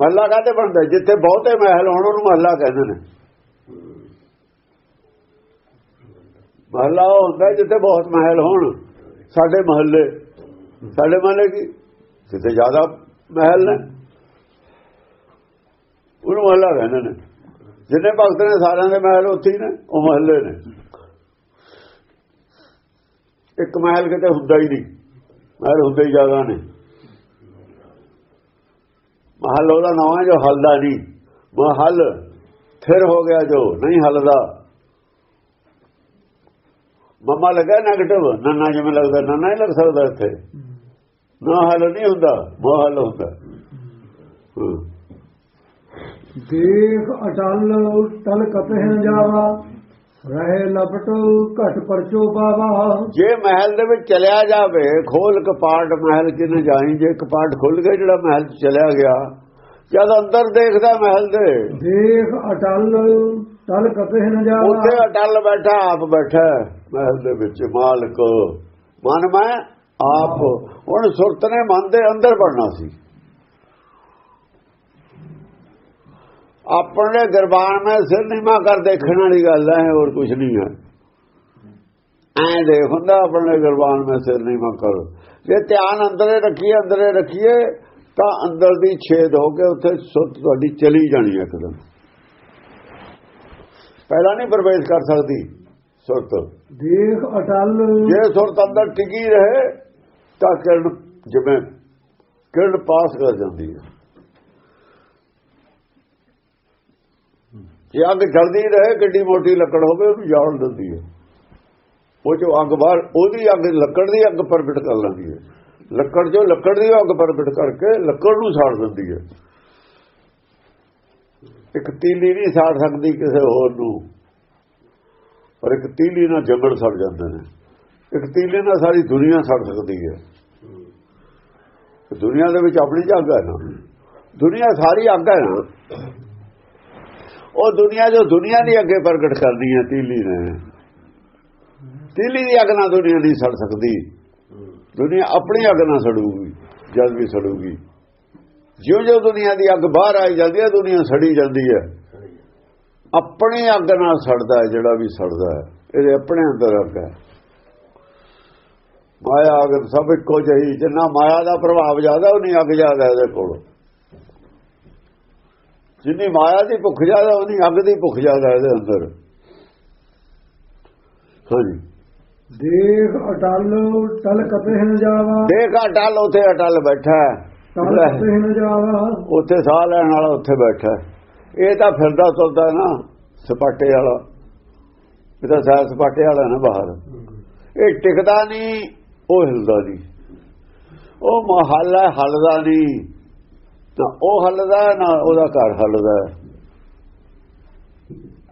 Speaker 2: ਮਹੱਲਾ ਕਾਹਤੇ ਬਣਦਾ? ਜਿੱਥੇ ਬਹੁਤੇ ਮਹਿਲ ਹੋਣ, ਉਹਨੂੰ ਮਹੱਲਾ ਕਹਿੰਦੇ ਨੇ। ਮਹੱਲਾ ਉਹ ਹੁੰਦਾ ਜਿੱਥੇ ਬਹੁਤ ਮਹਿਲ ਹੋਣ। ਸਾਡੇ ਮਹੱਲੇ। ਸਾਡੇ ਮਹੱਲੇ ਕੀ? ਜਿੱਥੇ ਜ਼ਿਆਦਾ ਮਹਿਲ ਨੇ। ਉਹਨੂੰ ਮਹੱਲਾ ਕਹਿੰਦੇ ਨੇ। ਜਿੰਨੇ ਭਗਤ ਨੇ ਸਾਰਿਆਂ ਦੇ ਮਹਿਲ ਉੱਥੇ ਹੀ ਨੇ, ਉਹ ਮਹੱਲੇ ਨੇ। ਇੱਕ ਮਹਿਲ ਕਿਤੇ ਹੁੰਦਾ ਹੀ ਨਹੀਂ। ਮਹਿਲ ਹੁੰਦੇ ਹੀ ਜ਼ਿਆਦਾ ਨੇ। ਮਹਲ ਉਹਦਾ ਨਾਮ ਹੈ ਜੋ ਹਲਦਾ ਨਹੀਂ। ਮਹਲ ਫਿਰ ਹੋ ਗਿਆ ਜੋ ਨਹੀਂ ਹਲਦਾ। ਮਮਾ ਲੱਗਾ ਨੈਗੇਟਿਵ ਨੰਨਾ ਜਿਵੇਂ ਲੱਗਦਾ, ਨੰਨਾ ਹੀ ਲੱਗ ਸਕਦਾ ਇੱਥੇ। ਨਾ ਹੱਲ ਨਹੀਂ ਹੁੰਦਾ ਮੋਹ ਹੁੰਦਾ।
Speaker 1: ਦੇਖ ਅਟਲ ਤਲ ਕਪਹਿ ਜਾਵਾ। ਰਹੇ ਲਪਟ ਘਟ ਪਰਚੋ ਪਾਵਾ
Speaker 2: ਜੇ ਮਹਿਲ ਦੇ ਵਿੱਚ ਚਲਿਆ ਜਾਵੇ ਖੋਲ ਕਪਾਟ ਮਹਿਲ ਕਿ ਨਾ ਜਾਈ ਜੇ ਕਪਾਟ ਖੁੱਲ ਗਿਆ ਜਿਹੜਾ ਮਹਿਲ ਚ ਚਲਿਆ ਗਿਆ ਜਦ ਅੰਦਰ ਦੇਖਦਾ ਮਹਿਲ ਦੇ।
Speaker 1: ਦੇਖ ਅਟਲ ਤਲ ਕਪਹਿ ਨ
Speaker 2: ਉੱਥੇ
Speaker 1: ਜਾਵਾ
Speaker 2: ਅਟਲ ਬੈਠਾ ਆਪ ਬੈਠਾ ਮਹਿਲ ਦੇ ਵਿੱਚ ਮਾਲਕ। ਮਨ ਮੈਂ ਆਪ ਹੁਣ ਸੁਰਤ ਨੇ ਮਨ ਦੇ ਅੰਦਰ ਵੜਨਾ ਸੀ। ਆਪਣੇ ਗਰਬਾਨ ਮੈਂ ਸਿਰ ਨੀਮਾ ਕਰ ਦੇਖਣ ਵਾਲੀ ਗੱਲ ਹੈ ਹੋਰ ਕੁਝ ਨਹੀਂ ਹੈ। ਐਂ ਦੇਖ ਹੁੰਦਾ ਆਪਣੇ ਗਰਬਾਨ ਮੈਂ ਸਿਰ ਨੀਮਾ ਕਰ। ਜੇ ਧਿਆਨ ਅੰਦਰੇ ਰੱਖੀਏ ਅੰਦਰੇ ਰੱਖੀਏ ਤਾਂ ਅੰਦਰ ਦੀ ਛੇਦ ਹੋ ਕੇ ਉੱਥੇ ਸੁਰਤ ਤੁਹਾਡੀ ਚਲੀ ਜਾਣੀ ਹੈ ਇੱਕਦਮ। ਪਹਿਲਾਂ ਨਹੀਂ ਪ੍ਰਵੇਸ਼ ਕਰ ਸਕਦੀ ਸੁਰਤ।
Speaker 1: ਦੇਖ ਅਟਲ।
Speaker 2: ਜੇ ਸੁਰਤ ਅੰਦਰ ਟਿਕੀ ਰਹੇ ਤਾਂ ਕਿਰਨ ਜਿਵੇਂ ਕਿਰਨ ਪਾਸ ਕਰ ਜਾਂਦੀ ਹੈ। ਜੇ ਅੱਗ ਜਲਦੀ ਰਹੇ ਗੱਡੀ ਮੋਟੀ ਲੱਕੜ ਹੋਵੇ, ਉਹਨੂੰ ਜਾਲ ਦਿੰਦੀ ਹੈ। ਉਹ ਜੋ ਅੱਗ ਬਾਹਰ, ਉਹਦੀ ਅੱਗ, ਲੱਕੜ ਦੀ ਅੱਗ ਪ੍ਰਗਟ ਕਰ ਲੈਂਦੀ ਹੈ। ਲੱਕੜ ਜੋ ਲੱਕੜ ਦੀ ਅੱਗ ਪ੍ਰਗਟ ਕਰਕੇ ਲੱਕੜ ਨੂੰ ਸਾੜ ਦਿੰਦੀ ਹੈ। ਇੱਕ ਤੀਲੀ ਨਹੀਂ ਸਾੜ ਸਕਦੀ ਕਿਸੇ ਹੋਰ ਨੂੰ। ਪਰ ਇੱਕ ਤੀਲੀ ਨਾਲ ਜੰਗਲ ਸੜ ਜਾਂਦੇ ਨੇ। ਇੱਕ ਤੀਲੇ ਨਾਲ ਸਾਰੀ ਦੁਨੀਆ ਸੜ ਸਕਦੀ ਹੈ। ਦੁਨੀਆ ਦੇ ਵਿੱਚ ਆਪਣੀ ਜੱਗ ਹੈ ਨਾ। ਦੁਨੀਆ ਸਾਰੀ ਅੱਗ ਹੈ ਨਾ। ਉਹ ਦੁਨੀਆ ਜੋ ਦੁਨੀਆ ਦੀ ਅੱਗੇ ਪ੍ਰਗਟ ਕਰਦੀ ਹੈ, ਤੀਲੀ ਨੇ। ਤੀਲੀ ਦੀ ਅੱਗ ਨਾਲ ਦੁਨੀਆ ਨਹੀਂ ਸੜ ਸਕਦੀ। ਦੁਨੀਆ ਆਪਣੀ ਅੱਗ ਨਾਲ ਸੜੂਗੀ ਜਦ ਵੀ ਸੜੂਗੀ। ਜਿਉਂ ਜਿਉਂ ਦੁਨੀਆ ਦੀ ਅੱਗ ਬਾਹਰ ਆਈ ਜਾਂਦੀ ਹੈ, ਦੁਨੀਆ ਸੜੀ ਜਾਂਦੀ ਹੈ। ਆਪਣੀ ਅੱਗ ਨਾਲ ਸੜਦਾ ਹੈ, ਜਿਹੜਾ ਵੀ ਸੜਦਾ ਹੈ। ਇਹਦੇ ਆਪਣੇ ਅੰਦਰ ਅੱਗ ਹੈ। ਮਾਇਆ ਅਗਰ ਸਭ ਇੱਕੋ ਜਿਹੀ, ਜਿੰਨਾ ਮਾਇਆ ਦਾ ਪ੍ਰਭਾਵ ਜ਼ਿਆਦਾ ਉਹ ਨਹੀਂ ਅੱਗ ਜ਼ਿਆਦਾ ਇਹਦੇ ਕੋਲ। ਜਿੰਨੀ ਮਾਇਆ ਦੀ ਭੁੱਖ ਜ਼ਿਆਦਾ ਉਨੀ ਅੱਗ ਦੀ ਭੁੱਖ ਜ਼ਿਆਦਾ ਇਹਦੇ ਅੰਦਰ। ਹਾਂਜੀ।
Speaker 1: ਦੇਖ ਅਟਲ ਤਲ ਕਪਹਿ ਨ ਜਾਵਾ।
Speaker 2: ਦੇਖ ਅਟਲ ਉੱਥੇ ਅਟਲ ਬੈਠਾ
Speaker 1: ਕਪਹਿ ਨ ਜਾਵਾ।
Speaker 2: ਉੱਥੇ ਸਾਹ ਲੈਣ ਵਾਲਾ ਉੱਥੇ ਬੈਠਾ। ਇਹ ਤਾਂ ਫਿਰਦਾ ਤੁਰਦਾ ਨਾ ਸਪਾਟੇ ਵਾਲਾ। ਇਹ ਤਾਂ ਸਾਹ ਸਪਾਟੇ ਵਾਲਾ ਨਾ ਬਾਹਰ। ਇਹ ਟਿਕਦਾ ਨਹੀਂ ਉਹ ਹਿਲਦਾ ਨਹੀਂ। ਉਹ ਮਹੱਲਾ ਹਲਦਾ ਨਹੀਂ। ਨਾ ਉਹ ਹਲਦਾ ਨਾ ਉਹਦਾ ਘਰ ਹਲਦਾ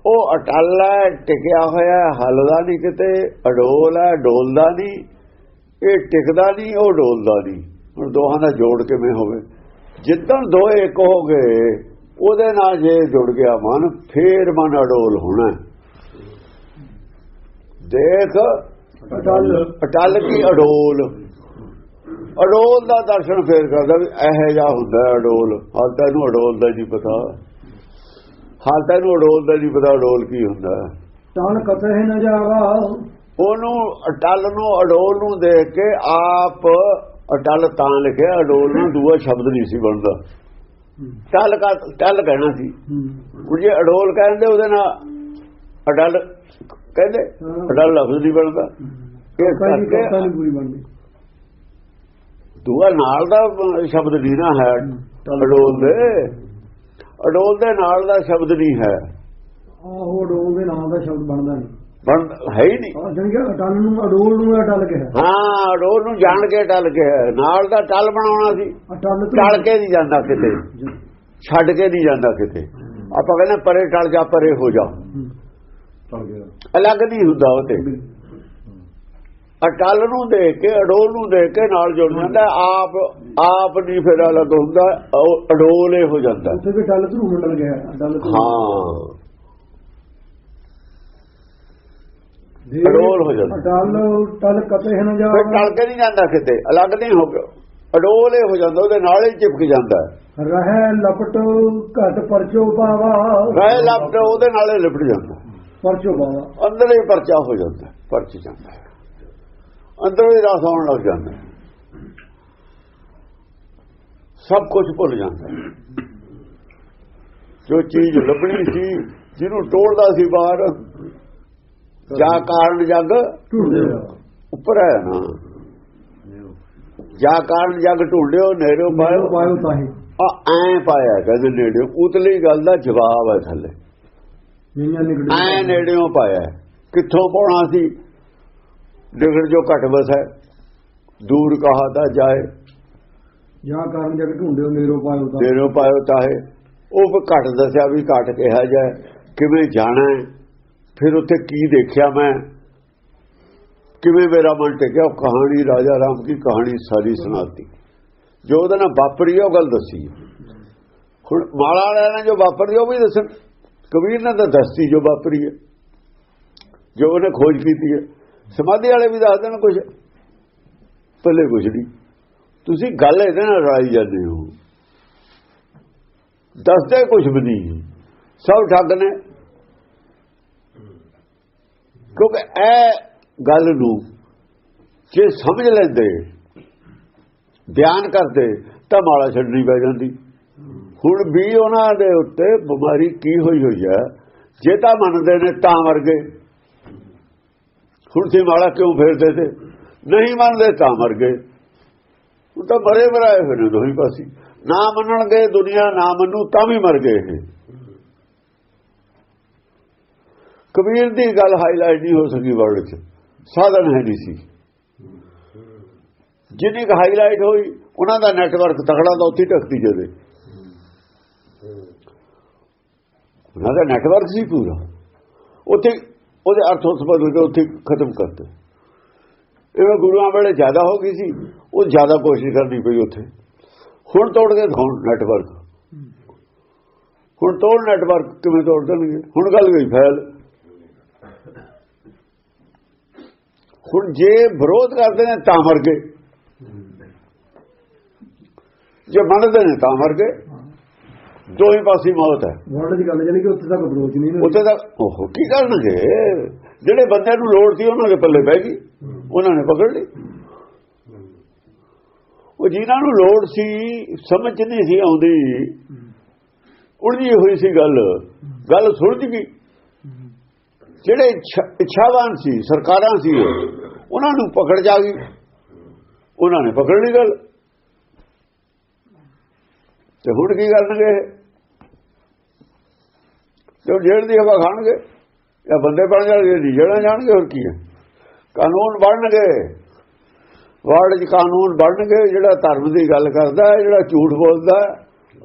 Speaker 2: ਉਹ ਅਟਲ ਹੈ ਟਿਕਿਆ ਹੋਇਆ ਹਲਦਾ ਨਹੀਂ ਕਿਤੇ ਅਡੋਲ ਹੈ ਡੋਲਦਾ ਨਹੀਂ। ਇਹ ਟਿਕਦਾ ਨਹੀਂ ਉਹ ਡੋਲਦਾ ਨਹੀਂ। ਹੁਣ ਦੋਹਾਂ ਦਾ ਜੋੜ ਕਿਵੇਂ ਹੋਵੇ? ਜਿੱਦਣ ਦੋਏ ਇੱਕ ਹੋ ਗਏ ਉਹਦੇ ਨਾਲ ਜੇ ਜੁੜ ਗਿਆ ਮਨ ਫੇਰ ਮਨ ਅਡੋਲ ਹੋਣਾ ਦੇਖ
Speaker 1: ਅਟਲ।
Speaker 2: ਅਟਲ ਕੀ ਅਡੋਲ? ਅਡੋਲ ਦਾ ਦਰਸ਼ਨ ਫੇਰ ਕਰਦਾ ਵੀ ਇਹੋ ਜਿਹਾ ਹੁੰਦਾ ਅਡੋਲ। ਹਾਲ ਤਾਂ ਇਹਨੂੰ ਅਡੋਲ ਦਾ ਨਹੀਂ ਪਤਾ। ਹਾਲ ਤਾਂ ਇਹਨੂੰ ਅਡੋਲ ਦਾ ਨਹੀਂ ਪਤਾ ਅਡੋਲ ਕੀ ਹੁੰਦਾ।
Speaker 1: ਤਲ ਕਪਹਿ ਨ ਜਾਵਾ।
Speaker 2: ਉਹਨੂੰ ਅਟਲ ਨੂੰ ਅਡੋਲ ਨੂੰ ਦੇਖ ਕੇ ਆਪ ਅਟਲ ਤਾਂ ਲਿਖਿਆ ਅਡੋਲ ਨੂੰ ਦੂਆ ਸ਼ਬਦ ਨਹੀਂ ਸੀ ਬਣਦਾ। ਟਲ ਕਾ ਟਲ ਕਹਿਣਾ ਸੀ। ਉਹ ਜੇ ਅਡੋਲ ਕਹਿੰਦੇ ਉਹਦੇ ਨਾਲ ਅਟਲ ਕਹਿੰਦੇ ਅਟਲ ਲਫ਼ਜ਼ ਨਹੀਂ ਬਣਦਾ।
Speaker 1: ਕਾਹਦੀ
Speaker 2: ਕਰਕੇ
Speaker 1: ਕਥਾ ਨਹੀਂ ਪੂਰੀ ਬਣਦੀ
Speaker 2: ਦੂਆ ਨਾਲ ਦਾ ਸ਼ਬਦ ਨਹੀਂ ਨਾ ਹੈ ਅਡੋਲ ਦੇ। ਅਡੋਲ ਦੇ ਨਾਲ ਦਾ ਸ਼ਬਦ ਨਹੀਂ ਹੈ।
Speaker 1: ਆਹੋ ਅਡੋਲ ਦੇ ਨਾਮ ਦਾ ਸ਼ਬਦ ਬਣਦਾ ਨਹੀਂ।
Speaker 2: ਬਣ ਹੈ ਹੀ ਨਹੀਂ।
Speaker 1: ਕਿ ਅਟਲ ਨੂੰ ਅਡੋਲ ਨੂੰ ਅਟਲ ਕਿਹਾ।
Speaker 2: ਹਾਂ ਅਡੋਲ ਨੂੰ ਜਾਣ ਕੇ ਟਲ ਕੇ ਹੈ। ਨਾਲ ਦਾ ਟਲ ਬਣਾਉਣਾ ਸੀ।
Speaker 1: ਅਟਲ
Speaker 2: ਟਲ ਕੇ ਨਹੀਂ ਜਾਂਦਾ ਕਿਤੇ। ਛੱਡ ਕੇ ਨਹੀਂ ਜਾਂਦਾ ਕਿਤੇ। ਆਪਾਂ ਕਹਿੰਦੇ ਪਰੇ ਟਲ ਜਾ ਪਰੇ ਹੋ ਜਾ। ਅਲੱਗ ਨਹੀਂ ਹੁੰਦਾ ਉਹ ਤੇ। ਅਟਲ ਨੂੰ ਦੇਖ ਕੇ ਅਡੋਲ ਨੂੰ ਦੇਖ ਕੇ ਨਾਲ ਜੁੜ ਜਾਂਦਾ ਆਪ ਆਪ ਨਹੀਂ ਫਿਰ ਅਲੱਗ ਹੁੰਦਾ ਉਹ ਅਡੋਲ ਹੀ ਹੋ ਜਾਂਦਾ।
Speaker 1: ਉੱਥੇ ਵੀ ਟਲ ਧਰੂ ਮੰਡਲ ਗਿਆ।
Speaker 2: ਹਾਂ। ਅਡੋਲ ਹੋ ਜਾਂਦਾ।
Speaker 1: ਅਟਲ ਤਲ ਕਪਹਿ ਨ
Speaker 2: ਫਿਰ
Speaker 1: ਜਾਵਾ
Speaker 2: ਟਲ ਕੇ ਨਹੀਂ ਜਾਂਦਾ ਕਿਤੇ ਅਲੱਗ ਨਹੀਂ ਹੋ ਗਿਆ। ਅਡੋਲ ਹੀ ਹੋ ਜਾਂਦਾ ਉਹਦੇ ਨਾਲ ਹੀ ਚਿਪਕ ਜਾਂਦਾ।
Speaker 1: ਰਹਿ ਲਪਟ ਘਟ ਪਰਚੋ ਪਾਵਾ।
Speaker 2: ਰਹਿ ਲੱਭਦਾ ਉਹਦੇ ਨਾਲ ਹੀ ਲਿਪਟ ਜਾਂਦਾ।
Speaker 1: ਪਰਚੋ ਪਾਵਾ।
Speaker 2: ਅੰਦਰ ਹੀ ਪਰਚਾ ਹੋ ਜਾਂਦਾ ਪਰਚ ਜਾਂਦਾ। ਅੰਦਰ ਹੀ ਰਸ ਆਉਣ ਲੱਗ ਜਾਂਦਾ। ਸਭ ਕੁਝ ਭੁੱਲ ਜਾਂਦਾ। ਜੋ ਚੀਜ਼ ਲੱਭਣੀ ਸੀ ਜਿਹਨੂੰ ਟੋੜਦਾ ਸੀ ਬਾਹਰ ਜਾ ਕਾਰਨ ਜਗ ਉੱਪਰ ਹੈ ਨਾ। ਜਾ ਕਾਰਨ ਜਗ ਢੂੰਡਿਓ ਨੇੜਿਓ
Speaker 1: ਪਾਇਓ।
Speaker 2: ਪਾਇਓ
Speaker 1: ਤਾਹੀ
Speaker 2: ਆ ਐ ਪਾਇਆ ਕਹਿੰਦੇ ਨੇੜਿਓ। ਉਤਲੀ ਗੱਲ ਦਾ ਜਵਾਬ ਹੈ ਥੱਲੇ। ਐ ਨੇੜਿਓਂ ਪਾਇਆ। ਕਿੱਥੋਂ ਪਾਉਣਾ ਸੀ? ਨਿਗੜ ਜੋ ਘਟ ਵਸੈ ਦੂਰ ਕਹਾ ਤਾ ਜਾਏ।
Speaker 1: ਜਾਂ ਕਾਰਨ ਜਗ ਢੂੰਡਿਓ ਨੇਰੋ ਪਾਇਓ ਤਾਂ।
Speaker 2: ਦੇਰੋ ਪਾਇਓ ਤਾਹੇ ਉਹ ਘਟ ਦੱਸਿਆ ਵੀ ਘਟ ਕਿਹਾ ਜਾਏ ਕਿਵੇਂ ਜਾਣਾ ਫਿਰ ਉੱਥੇ ਕੀ ਦੇਖਿਆ ਮੈਂ? ਕਿਵੇਂ ਮੇਰਾ ਮਨ ਟਿਕਿਆ? ਕਹਾਣੀ ਰਾਜਾ ਰਾਮ ਦੀ ਕਹਾਣੀ ਸਾਰੀ ਸੁਣਾਤੀ। ਜੋ ਉਹਦੇ ਨਾਲ ਵਾਪਰੀ ਉਹ ਗੱਲ ਦੱਸੀ ਹੁਣ ਮਾਲਾ ਵਾਲਿਆਂ ਨੇ ਜੋ ਵਾਪਰੀ ਉਹ ਵੀ ਦੱਸਣ। ਕਬੀਰ ਨੇ ਤਾਂ ਦੱਸਤੀ ਜੋ ਵਾਪਰੀ ਹੈ ਜੋ ਉਹਨੇ ਖੋਜ ਕੀਤੀ ਹੈ ਸਮਾਧੀ ਵਾਲੇ ਵੀ ਦੱਸ ਦੇਣ ਕੁਝ ਪੱਲੇ ਕੁਝ ਨਹੀਂ ਤੁਸੀਂ ਗੱਲ ਇਹਦੇ ਨਾਲ ਰਲਾਈ ਜਾਂਦੇ ਹੋ। ਦੱਸਦੇ ਕੁਝ ਵੀ ਨਹੀਂ। ਸਭ ਠੱਗ ਨੇ। ਕਿਉਂਕਿ ਇਹ ਗੱਲ ਨੂੰ ਜੇ ਸਮਝ ਲੈਂਦੇ, ਬਿਆਨ ਕਰਦੇ, ਤਾਂ ਮਾਲਾ ਛੱਡਣੀ ਪੈ ਜਾਂਦੀ। ਹੁਣ ਵੀ ਉਹਨਾਂ ਦੇ ਉੱਤੇ ਬਿਮਾਰੀ ਕੀ ਹੋਈ ਹੋਈ ਹੈ? ਜੇ ਤਾਂ ਮੰਨਦੇ ਨੇ ਤਾਂ ਮਰ ਗਏ ਹੁਣ ਤੇ ਮਾਲਾ ਕਿਉਂ ਫੇਰਦੇ ਤੇ? ਨਹੀਂ ਮੰਨਦੇ ਤਾਂ ਮਰ ਗਏ। ਉਹ ਤਾਂ ਮਰੇ ਮਰਾਏ ਹੋਏ ਨੇ ਦੋਹੀ ਪਾਸੇ। ਨਾ ਮੰਨਣਗੇ ਦੁਨੀਆ, ਨਾ ਮੰਨੂ ਤਾਂ ਵੀ ਮਰ ਗਏ ਇਹ। ਕਬੀਰ ਦੀ ਗੱਲ ਹਾਈਲਾਈਟ ਨਹੀਂ ਹੋ ਸਕੀ ਵਰਡ 'ਚ। ਸਾਧਨ ਹੈ ਨਹੀਂ ਸੀ। ਜਿੰਨੀ ਕੁ ਹਾਈਲਾਈਟ ਹੋਈ, ਉਹਨਾਂ ਦਾ ਨੈਟਵਰਕ ਤਕੜਾ ਤਾਂ ਉੱਥੇ ਟਕਦੀ ਜਦੇ ਉਹਨਾਂ ਦਾ ਨੈਟਵਰਕ ਸੀ ਪੂਰਾ। ਉੱਥੇ ਉਹਦੇ ਅਰਥ ਉਸ ਬਦਲ ਕੇ ਉੱਥੇ ਖਤਮ ਕਰਤੇ। ਇਹ ਗੁਰੂਆਂ ਵੇਲੇ ਜ਼ਿਆਦਾ ਹੋ ਗਈ ਸੀ, ਉਹ ਜ਼ਿਆਦਾ ਕੋਸ਼ਿਸ਼ ਕਰਨੀ ਪਈ ਉੱਥੇ। ਹੁਣ ਤੋੜ ਕੇ ਦਿਖਾਉਣ ਨੈਟਵਰਕ ਹੁਣ ਤੋੜ ਨੈਟਵਰਕ ਕਿਵੇਂ ਤੋੜ ਦੇਣਗੇ? ਹੁਣ ਗੱਲ ਗਈ ਫੈਲ। ਹੁਣ ਜੇ ਵਿਰੋਧ ਕਰਦੇ ਨੇ ਤਾਂ ਮਰ ਗਏ। ਜੇ ਮੰਨਦੇ ਨੇ ਤਾਂ ਮਰ ਗਏ। ਦੋਹੀ ਪਾਸੇ ਮੌਤ ਹੈ।
Speaker 1: ਵਰਡ ਦੀ ਗੱਲ ਜਾਨੀ ਕਿ ਉੱਥੇ ਤੱਕ ਅਪਰੋਚ ਨਹੀਂ
Speaker 2: ਉੱਥੇ ਤਾਂ ਉਹ ਕੀ ਕਰਨਗੇ? ਜਿਹੜੇ ਬੰਦਿਆਂ ਨੂੰ ਲੋੜ ਸੀ ਉਹਨਾਂ ਦੇ ਪੱਲੇ ਪੈ ਗਈ। ਉਹਨਾਂ ਨੇ ਪਕੜ ਲਈ। ਉਹ ਜਿਨ੍ਹਾਂ ਨੂੰ ਲੋੜ ਸੀ ਸਮਝ ਨਹੀਂ ਸੀ ਆਉਂਦੀ। ਉਲਝੀ ਹੋਈ ਸੀ ਗੱਲ। ਗੱਲ ਸੁਲਝ ਗਈ। ਜਿਹੜੇ ਇੱਛਾ- ਇੱਛਾਵਾਨ ਸੀ ਸਰਕਾਰਾਂ ਸੀ ਉਹਨਾਂ ਨੂੰ ਪਕੜ ਜਾ ਗਈ। ਉਹਨਾਂ ਨੇ ਪਕੜ ਲਈ ਗੱਲ। ਤੇ ਹੁਣ ਕੀ ਕਰਨਗੇ? ਇਹ? ਤੇ ਉਹ ਜੇਲ੍ਹ ਦੀ ਹਵਾ ਖਾਣਗੇ। ਜਾਂ ਬੰਦੇ ਬਣ ਜਾਣਗੇ, ਜੀ ਜਿਹੜਾ ਜਾਣਗੇ, ਹੋਰ ਕੀ ਹੈ? ਕਾਨੂੰਨ ਬਣਨਗੇ। ਵਰਡ 'ਚ ਕਾਨੂੰਨ ਬਣਨਗੇ, ਜਿਹੜਾ ਧਰਮ ਦੀ ਗੱਲ ਕਰਦਾ ਹੈ, ਜਿਹੜਾ ਝੂਠ ਬੋਲਦਾ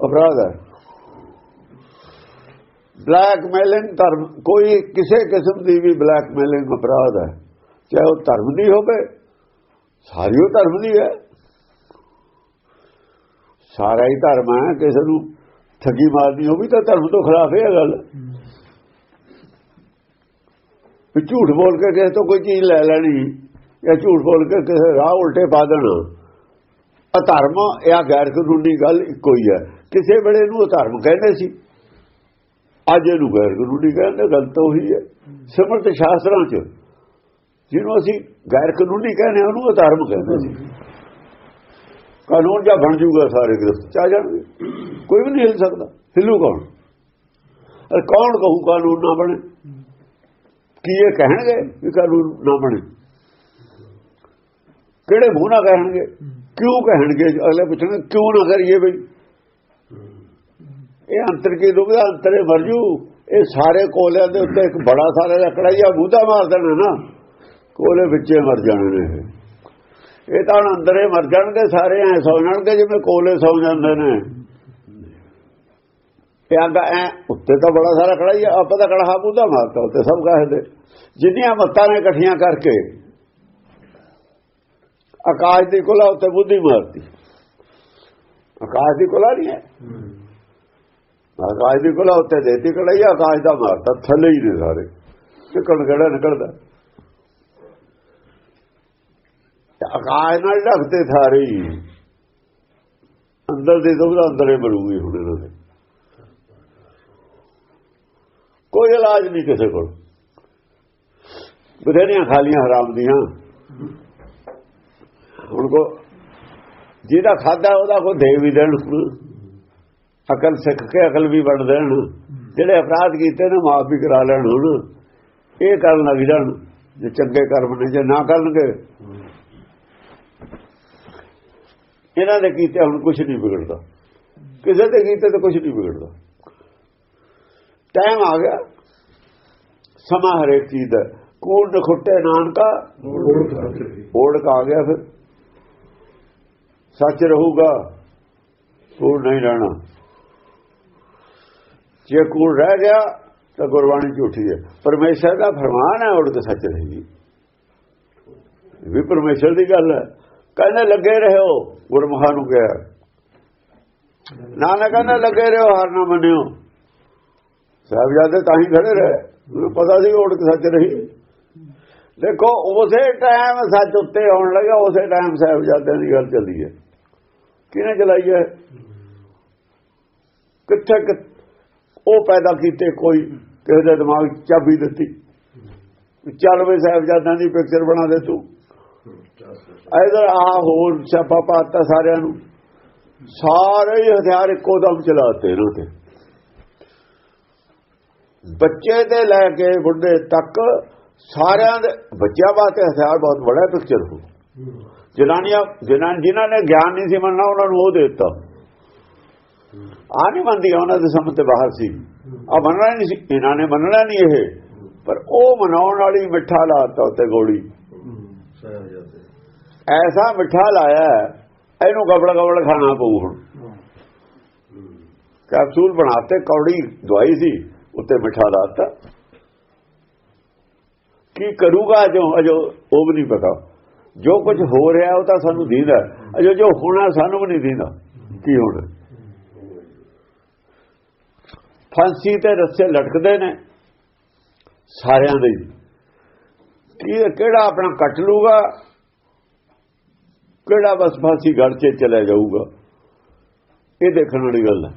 Speaker 2: ਅਪਰਾਧ ਹੈ। ਬਲੈਕਮੇਲਿੰਗ ਧਰਮ, ਕੋਈ ਕਿਸੇ ਕਿਸਮ ਦੀ ਵੀ ਬਲੈਕਮੇਲਿੰਗ ਅਪਰਾਧ ਹੈ। ਚਾਹੇ ਉਹ ਧਰਮ ਦੀ ਹੋਵੇ, ਸਾਰੀ ਉਹ ਧਰਮ ਦੀ ਹੈ। ਸਾਰਾ ਹੀ ਧਰਮ ਹੈ, ਕਿਸੇ ਨੂੰ ਠੱਗੀ ਮਾਰਨੀ ਉਹ ਵੀ ਤਾਂ ਧਰਮ ਤੋਂ ਖਿਲਾਫ ਹੈ ਗੱਲ। ਵੀ ਝੂਠ ਬੋਲ ਕੇ ਕਿਸੇ ਤੋਂ ਕੋਈ ਚੀਜ਼ ਲੈ ਲੈਣੀ ਜਾਂ ਝੂਠ ਬੋਲ ਕੇ ਕਿਸੇ ਰਾਹ ਉਲਟੇ ਪਾ ਦੇਣਾ ਅਧਰਮ ਜਾਂ ਗੈਰ ਕਾਨੂੰਨੀ ਗੱਲ ਇੱਕੋ ਹੀ ਹੈ। ਕਿਸੇ ਵੇਲੇ ਨੂੰ ਅਧਰਮ ਕਹਿੰਦੇ ਸੀ, ਅੱਜ ਇਹਨੂੰ ਗੈਰ ਕਾਨੂੰਨੀ ਕਹਿੰਦੇ ਗੱਲ ਤਾਂ ਉਹੀ ਹੈ। ਸਿਮਰਤ ਸ਼ਾਸਤਰਾਂ 'ਚ ਜਿਹਨੂੰ ਅਸੀਂ ਗੈਰ ਕਾਨੂੰਨੀ ਕਹਿੰਦੇ ਉਹਨੂੰ ਅਧਰਮ ਕਹਿੰਦੇ ਸੀ। ਕਾਨੂੰਨ ਜਾਂ ਬਣ ਜੂਗਾ ਸਾਰੇ ਗ੍ਰਸਤ, ਚਾ ਜਾਣਗੇ। ਕੋਈ ਵੀ ਨਹੀਂ ਹਿੱਲ ਸਕਦਾ। ਹਿੱਲੂ ਕੌਣ? ਅਰ ਕੌਣ ਕਹੂ ਕਾਨੂੰਨ ਨਾ ਬਣੇ? ਕੀ ਇਹ ਕਹਿਣਗੇ ਵੀ ਕਾਨੂੰਨ ਨਾ ਬਣੇ? ਕਿਹੜੇ ਮੂੰਹ ਨਾਲ ਕਹਿਣਗੇ? ਕਿਉਂ ਕਹਿਣਗੇ? ਅਗਲੇ ਪੁੱਛਣਗੇ, ਕਿਉਂ ਨਾ ਕਰੀਏ ਬਈ? ਇਹ ਅੰਤਰ ਕੀ ਦੁਬਦਾ ਅੰਤਰੇ ਮਰਜੂ ਇਹ ਸਾਰੇ ਕੋਲਿਆਂ ਦੇ ਉੱਤੇ ਇੱਕ ਬੜਾ ਸਾਰਾ ਜਿਹਾ ਕੜਾਈਆ ਬੂਦਾ ਮਾਰ ਦੇਣਾ ਨਾ। ਕੋਲੇ ਵਿੱਚੇ ਮਰ ਜਾਣੇ ਨੇ ਇਹ ਤਾਂ ਹੁਣ ਅੰਦਰੇ ਮਰ ਜਾਣਗੇ ਸਾਰੇ, ਐ ਸੌ ਜਾਣਗੇ ਜਿਵੇਂ ਕੋਲੇ ਸੌ ਜਾਂਦੇ ਨੇ। ਇਹ ਆਂਦਾ, ਐ, ਉੱਤੇ ਤਾਂ ਬੜਾ ਸਾਰਾ ਕੜਾਈਆ ਆਪਾਂ ਤਾਂ ਕੜਾਹਾ ਬੂਦਾ ਮਾਰਤਾ, ਉੱਤੇ ਸਭ ਕਹਦੇ। ਜਿੰਨੀਆਂ ਮੱਤਾਂ ਨੇ ਇਕੱਠੀਆਂ ਕਰਕੇ, ਆਕਾਸ਼ ਦੀ ਕੋਲਾ ਉੱਤੇ ਬੁੱਧੀ ਮਾਰਤੀ। ਆਕਾਸ਼ ਦੀ ਕੋਲਾ ਨਹੀਂ ਹੈ। ਆਕਾਸ਼ ਦੀ ਕੋਲਾ ਉੱਤੇ ਦੇਤੀ ਕੜਾਈ ਆਕਾਸ਼ ਦਾ ਮਾਰਤਾ, ਥੱਲੇ ਹੀ ਨੇ ਸਾਰੇ। ਨਿਕਲ ਗੜਾ ਨਿਕਲਦਾ ਤੇ ਆਕਾਸ਼ ਨਾਲ ਢਕਦੇ ਸਾਰੇ ਅੰਦਰ ਦੇ ਦੁਬਦਾ ਅੰਦਰੇ ਮਰੂਗੀ ਹੁਣ ਇਹਨਾਂ ਦੇ। ਕੋਈ ਇਲਾਜ ਨਹੀਂ ਕਿਸੇ ਕੋਲ। ਬਥੇਰੀਆਂ ਖਾਲੀਆਂ ਹਰਾਮ ਦੀਆਂ। ਹੁਣ ਕੋ ਜਿਹਦਾ ਖਾਦਾ ਉਹਦਾ ਕੋ ਦੇ ਵੀ ਦੇਣ। ਅਕਲ ਸਿੱਖ ਕੇ ਅਕਲ ਵੀ ਵੰਡ ਦੇਣ। ਜਿਹੜੇ ਅਪਰਾਧ ਕੀਤੇ ਨੇ ਮਾਫ ਵੀ ਕਰਾ ਲੈਣ ਹੁਣ। ਇਹ ਕਰਨ ਲੱਗ ਜਾਣ। ਜੇ ਚੰਗੇ ਕਰਮ ਨੇ, ਜੇ ਨਾ ਕਰਨਗੇ ਇਹਨਾਂ ਦੇ ਕੀਤੇ ਹੁਣ ਕੁਝ ਨਹੀਂ ਵਿਗੜਦਾ। ਕਿਸੇ ਦੇ ਕੀਤੇ ਤਾਂ ਕੁਝ ਨਹੀਂ ਵਿਗੜਦਾ। ਟਾਈਮ ਆ ਗਿਆ। ਸਮਾਂ ਹਰੇਕ ਚੀਜ਼ ਦਾ। ਕੂੜ ਨਖੁੱਟੇ ਨਾਨਕਾ ਓੜਕ ਆ ਗਿਆ ਫਿਰ। ਸੱਚ ਰਹੂਗਾ, ਕੂੜ ਨਹੀਂ ਰਹਿਣਾ। ਜੇ ਕੂੜ ਰਹਿ ਗਿਆ, ਤਾਂ ਗੁਰਬਾਣੀ ਝੂਠੀ ਹੈ। ਪਰਮੇਸ਼ਰ ਦਾ ਫਰਮਾਨ ਹੈ ਓੜਕ ਸੱਚ ਰਹੇਗੀ। ਵੀ ਪਰਮੇਸ਼ਰ ਦੀ ਗੱਲ ਹੈ। ਕਹਿੰਦੇ, ਲੱਗੇ ਰਹੋ, ਗੁਰਮੁਖਾਂ ਨੂੰ ਕਿਹਾ। ਨਾਨਕ ਕਹਿੰਦਾ, ਲੱਗੇ ਰਹੋ, ਹਾਰ ਨਾ ਮੰਨਿਓ। ਸਾਹਿਬਜ਼ਾਦੇ ਤਾਂ ਹੀ ਖੜੇ ਰਹੇ। ਉਹਨੂੰ ਪਤਾ ਸੀ ਓੜਕ ਸੱਚ ਰਹੀ ਦੇਖੋ, ਉਸੇ ਟਾਈਮ ਸੱਚ ਉੱਤੇ ਆਉਣ ਲੱਗਾ ਉਸੇ ਟਾਈਮ ਸਾਹਿਬਜ਼ਾਦਿਆਂ ਦੀ ਗੱਲ ਚੱਲੀ ਹੈ। ਕਿਹਨੇ ਚਲਾਈ ਹੈ? ਕਿੱਥੇ ਉਹ ਪੈਦਾ ਕੀਤੇ, ਕੋਈ ਕਿਸੇ ਦੇ ਦਿਮਾਗ 'ਚ ਚਾਬੀ ਦਿੱਤੀ। ਚੱਲ ਵੇ, ਸਾਹਿਬਜ਼ਾਦਿਆਂ ਦੀ ਪਿਕਚਰ ਬਣਾ ਦੇ ਤੂੰ। ਇਧਰ ਆ ਹੋਰ ਛਾਪਾ ਪਾਤਾ ਸਾਰਿਆਂ ਨੂੰ। ਸਾਰੇ ਹੀ ਹਥਿਆਰ ਇੱਕੋ ਦਮ ਚਲਾਤੇ ਇਹਨਾਂ ਤੇ ਬੱਚੇ ਤੇ ਲੈ ਕੇ ਬੁੱਢੇ ਤੱਕ ਸਾਰਿਆਂ ਦੇ ਬੱਚਿਆਂ ਵਾਸਤੇ ਹਥਿਆਰ ਬਹੁਤ ਬੜਾ ਪਿਕਚਰ ਹੋ ਜਨਾਨੀਆਂ ਜਿਨ੍ਹਾਂ ਜਿਨ੍ਹਾਂ ਨੇ ਗਿਆਨ ਨਹੀਂ ਸੀ ਮੰਨਣਾ, ਉਹਨਾਂ ਨੂੰ ਉਹ ਦੇ ਦਿੱਤਾ। ਆ ਨਹੀਂ ਮੰਨਦੀ ਉਹਨਾਂ ਦੇ ਸਮਝ ਤੇ ਬਾਹਰ ਸੀ। ਆ ਮੰਨਣਾ ਨਹੀਂ ਸੀ। ਇਹਨਾਂ ਨੇ ਮੰਨਣਾ ਨਹੀਂ ਇਹ। ਪਰ ਉਹ ਮਨਾਉਣ ਵਾਲੀ ਮਿੱਠਾ ਲਾਤਾ ਉੱਤੇ ਗੋਲੀ। ਐਸਾ ਮਿੱਠਾ ਲਾਇਆ ਇਹਨੂੰ ਗਬੜ ਗਬੜ ਖਾਣਾ ਪਊ ਹੁਣ। ਕੈਪਸੂਲ ਬਣਾਤੇ, ਕੌੜੀ ਦਵਾਈ ਸੀ, ਉੱਤੇ ਮਿੱਠਾ ਲਾਤਾ। ਕੀ ਕਰੂਗਾ ਜੋ ਅਜੋ, ਉਹ ਵੀ ਨਹੀਂ ਪਤਾ। ਜੋ ਕੁਝ ਹੋ ਰਿਹਾ, ਉਹ ਤਾਂ ਸਾਨੂੰ ਦੀਦਾ। ਅਜੋ ਜੋ ਹੋਣਾ, ਸਾਨੂੰ ਵੀ ਨਹੀਂ ਦੀਦਾ। ਕੀ ਹੋਣਾ? ਫਾਂਸੀ ਤੇ ਰੱਸੇ ਲਟਕਦੇ ਨੇ, ਸਾਰਿਆਂ ਦੇ। ਕੀ, ਕਿਹੜਾ ਆਪਣਾ ਕੱਟ ਲੂਗਾ? ਕਿਹੜਾ ਬਸ ਫਾਂਸੀ ਗੜ 'ਚ ਚਲੇ ਜਾਊਗਾ? ਇਹ ਦੇਖਣ ਵਾਲੀ ਗੱਲ ਹੈ।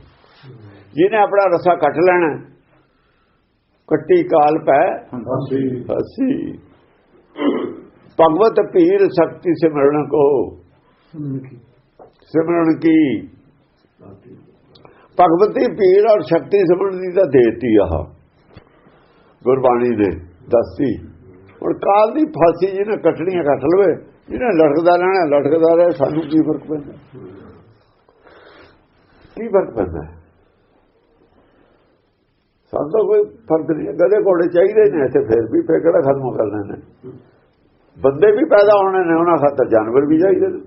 Speaker 2: ਜਿਹਨੇ ਆਪਣਾ ਰਸਾ ਕੱਟ ਲੈਣਾ ਕੱਟੀ ਕਾਲ ਪੈ ਹਸੀ ਭਗਵਤ ਪੀਰ ਸ਼ਕਤੀ ਸਿਮਰਨ ਕੋ। ਸਿਮਰਨ ਕੀ? ਭਗਵਤੀ ਪੀਰ ਔਰ ਸ਼ਕਤੀ ਸਿਮਰਨ ਦੀ ਤਾਂ ਦੇਤੀ ਆਹ ਗੁਰਬਾਣੀ ਨੇ ਦੱਸੀ। ਹੁਣ ਕਾਲ ਦੀ ਫਾਂਸੀ ਜਿਹਨੇ ਕੱਟਣੀਆਂ ਕੱਟ ਲਵੇ। ਜਿਹਨੇ ਲਟਕਦਾ ਰਹਿਣਾ, ਲਟਕਦਾ ਰਹੇ, ਸਾਨੂੰ ਕੀ ਫ਼ਰਕ ਪੈਂਦਾ? ਕੀ ਫ਼ਰਕ ਪੈਂਦਾ? ਸਾਨੂੰ ਤਾਂ ਕੋਈ ਫ਼ਰਕ ਨਹੀਂ ਹੈ। ਗਧੇ ਘੋੜੇ ਚਾਹੀਦੇ ਨੇ, ਇੱਥੇ ਫਿਰ ਵੀ ਫੇਕੜਾ ਖਤਮ ਕਰਨੇ ਨੇ। ਬੰਦੇ ਵੀ ਪੈਦਾ ਹੋਣੇ ਨੇ, ਉਹਨਾਂ ਖਾਤਰ ਜਾਨਵਰ ਵੀ ਚਾਹੀਦੇ ਨੇ।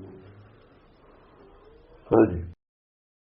Speaker 2: ਹਾਂਜੀ।